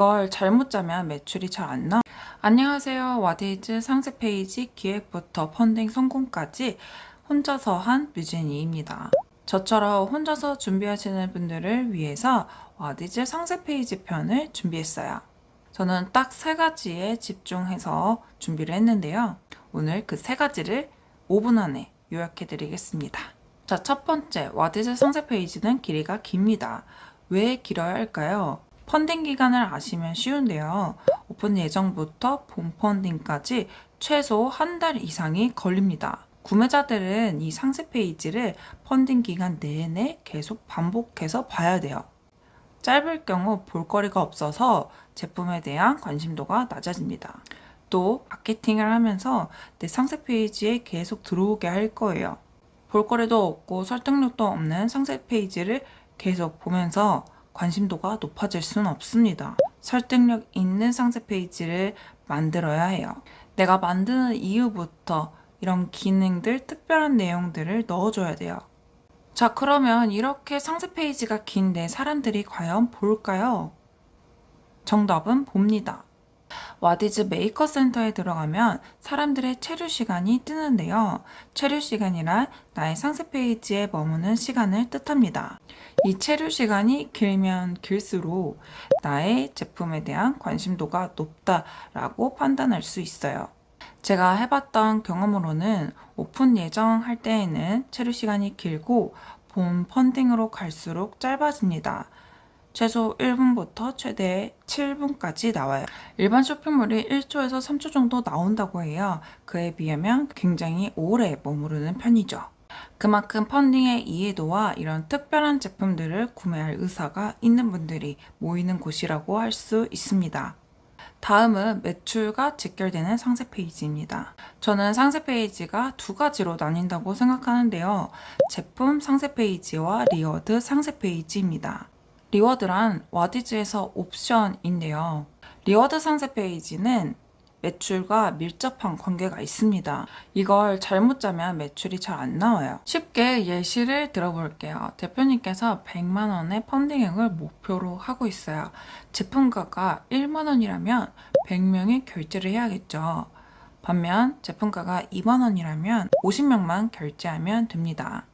이걸 잘못 짜면 매출이 잘 안 나. 안녕하세요. 와데이즈 상세 페이지 기획부터 펀딩 성공까지 혼자서 한 뮤진이입니다. 저처럼 혼자서 준비하시는 분들을 위해서 와디즈 상세 페이지 편을 준비했어요. 저는 딱 세 가지에 집중해서 준비를 했는데요. 오늘 그 세 가지를 5분 안에 요약해 드리겠습니다. 자, 첫 번째, 와디즈 상세 페이지는 길이가 깁니다. 왜 길어야 할까요? 펀딩 기간을 아시면 쉬운데요. 오픈 예정부터 본 펀딩까지 최소 한 달 이상이 걸립니다. 구매자들은 이 상세 페이지를 펀딩 기간 내내 계속 반복해서 봐야 돼요. 짧을 경우 볼거리가 없어서 제품에 대한 관심도가 낮아집니다. 또 마케팅을 하면서 내 상세 페이지에 계속 들어오게 할 거예요. 볼거리도 없고 설득력도 없는 상세 페이지를 계속 보면서 관심도가 높아질 수는 없습니다. 설득력 있는 상세 페이지를 만들어야 해요. 내가 만드는 이유부터 이런 기능들, 특별한 내용들을 넣어줘야 돼요. 자, 그러면 이렇게 상세 페이지가 긴데 사람들이 과연 볼까요? 정답은 봅니다. 와디즈 메이커 센터에 들어가면 사람들의 체류 시간이 뜨는데요. 체류 시간이란 나의 상세 페이지에 머무는 시간을 뜻합니다. 이 체류 시간이 길면 길수록 나의 제품에 대한 관심도가 높다라고 판단할 수 있어요. 제가 해봤던 경험으로는 오픈 예정할 때에는 체류 시간이 길고 본 펀딩으로 갈수록 짧아집니다. 최소 1분부터 최대 7분까지 나와요. 일반 쇼핑몰이 1초에서 3초 정도 나온다고 해요. 그에 비하면 굉장히 오래 머무르는 편이죠. 그만큼 펀딩의 이해도와 이런 특별한 제품들을 구매할 의사가 있는 분들이 모이는 곳이라고 할 수 있습니다. 다음은 매출과 직결되는 상세 페이지입니다. 저는 상세 페이지가 두 가지로 나뉜다고 생각하는데요. 제품 상세 페이지와 리워드 상세 페이지입니다. 리워드란 와디즈에서 옵션인데요. 리워드 상세 페이지는 매출과 밀접한 관계가 있습니다. 이걸 잘못 짜면 매출이 잘 안 나와요. 쉽게 예시를 들어볼게요. 대표님께서 100만 원의 펀딩액을 목표로 하고 있어요. 제품가가 1만 원이라면 100명이 결제를 해야겠죠. 반면 제품가가 2만 원이라면 50명만 결제하면 됩니다.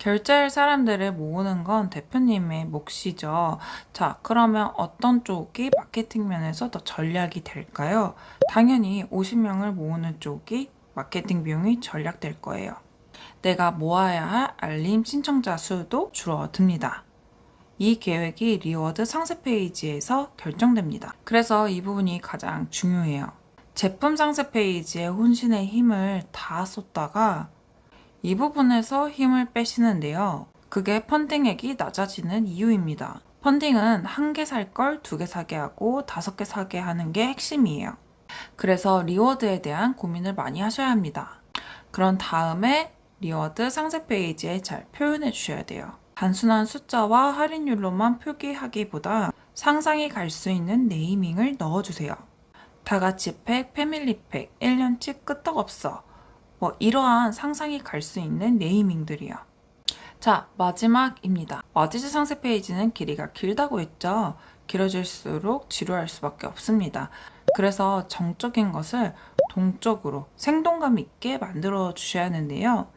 결제할 사람들을 모으는 건 대표님의 몫이죠. 자, 그러면 어떤 쪽이 마케팅 면에서 더 전략이 될까요? 당연히 50명을 모으는 쪽이 마케팅 비용이 전략될 거예요. 내가 모아야 할 알림 신청자 수도 줄어듭니다. 이 계획이 리워드 상세 페이지에서 결정됩니다. 그래서 이 부분이 가장 중요해요. 제품 상세 페이지에 혼신의 힘을 다 쏟다가 이 부분에서 힘을 빼시는데요. 그게 펀딩액이 낮아지는 이유입니다. 펀딩은 한 개 살 걸 두 개 사게 하고 다섯 개 사게 하는 게 핵심이에요. 그래서 리워드에 대한 고민을 많이 하셔야 합니다. 그런 다음에 리워드 상세 페이지에 잘 표현해 주셔야 돼요. 단순한 숫자와 할인율로만 표기하기보다 상상이 갈 수 있는 네이밍을 넣어주세요. 다 같이 팩, 패밀리 팩, 1년치 끄떡없어. 뭐 이러한 상상이 갈 수 있는 네이밍들이요. 자, 마지막입니다. 와디즈 상세 페이지는 길이가 길다고 했죠. 길어질수록 지루할 수밖에 없습니다. 그래서 정적인 것을 동적으로 생동감 있게 만들어 주셔야 하는데요.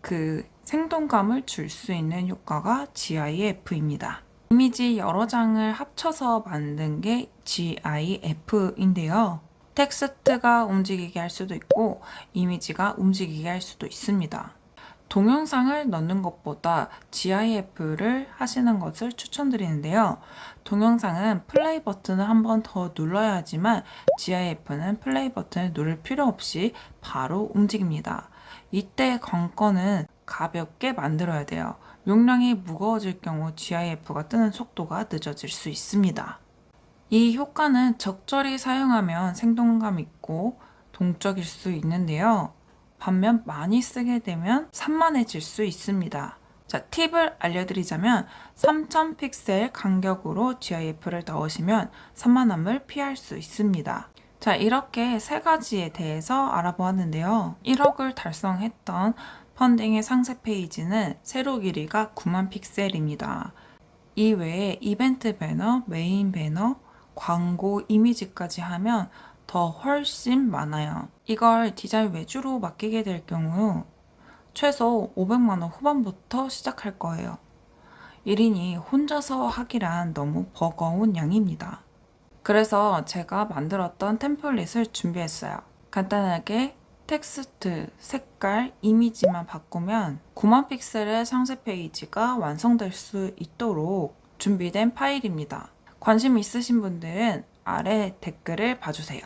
그 생동감을 줄 수 있는 효과가 GIF입니다. 이미지 여러 장을 합쳐서 만든 게 GIF인데요. 텍스트가 움직이게 할 수도 있고 이미지가 움직이게 할 수도 있습니다. 동영상을 넣는 것보다 GIF를 하시는 것을 추천드리는데요. 동영상은 플레이 버튼을 한 번 더 눌러야 하지만 GIF는 플레이 버튼을 누를 필요 없이 바로 움직입니다. 이때 관건은 가볍게 만들어야 돼요. 용량이 무거워질 경우 GIF가 뜨는 속도가 늦어질 수 있습니다. 이 효과는 적절히 사용하면 생동감 있고 동적일 수 있는데요. 반면 많이 쓰게 되면 산만해질 수 있습니다. 자, 팁을 알려드리자면 3000 픽셀 간격으로 GIF를 넣으시면 산만함을 피할 수 있습니다. 자, 이렇게 세 가지에 대해서 알아보았는데요. 1억을 달성했던 펀딩의 상세 페이지는 세로 길이가 9만 픽셀입니다. 이 외에 이벤트 배너, 메인 배너, 광고 이미지까지 하면 더 훨씬 많아요. 이걸 디자인 외주로 맡기게 될 경우 최소 500만원 후반부터 시작할 거예요. 1인이 혼자서 하기란 너무 버거운 양입니다. 그래서 제가 만들었던 템플릿을 준비했어요. 간단하게 텍스트, 색깔, 이미지만 바꾸면 9만 픽셀의 상세 페이지가 완성될 수 있도록 준비된 파일입니다. 관심 있으신 분들은 아래 댓글을 봐주세요.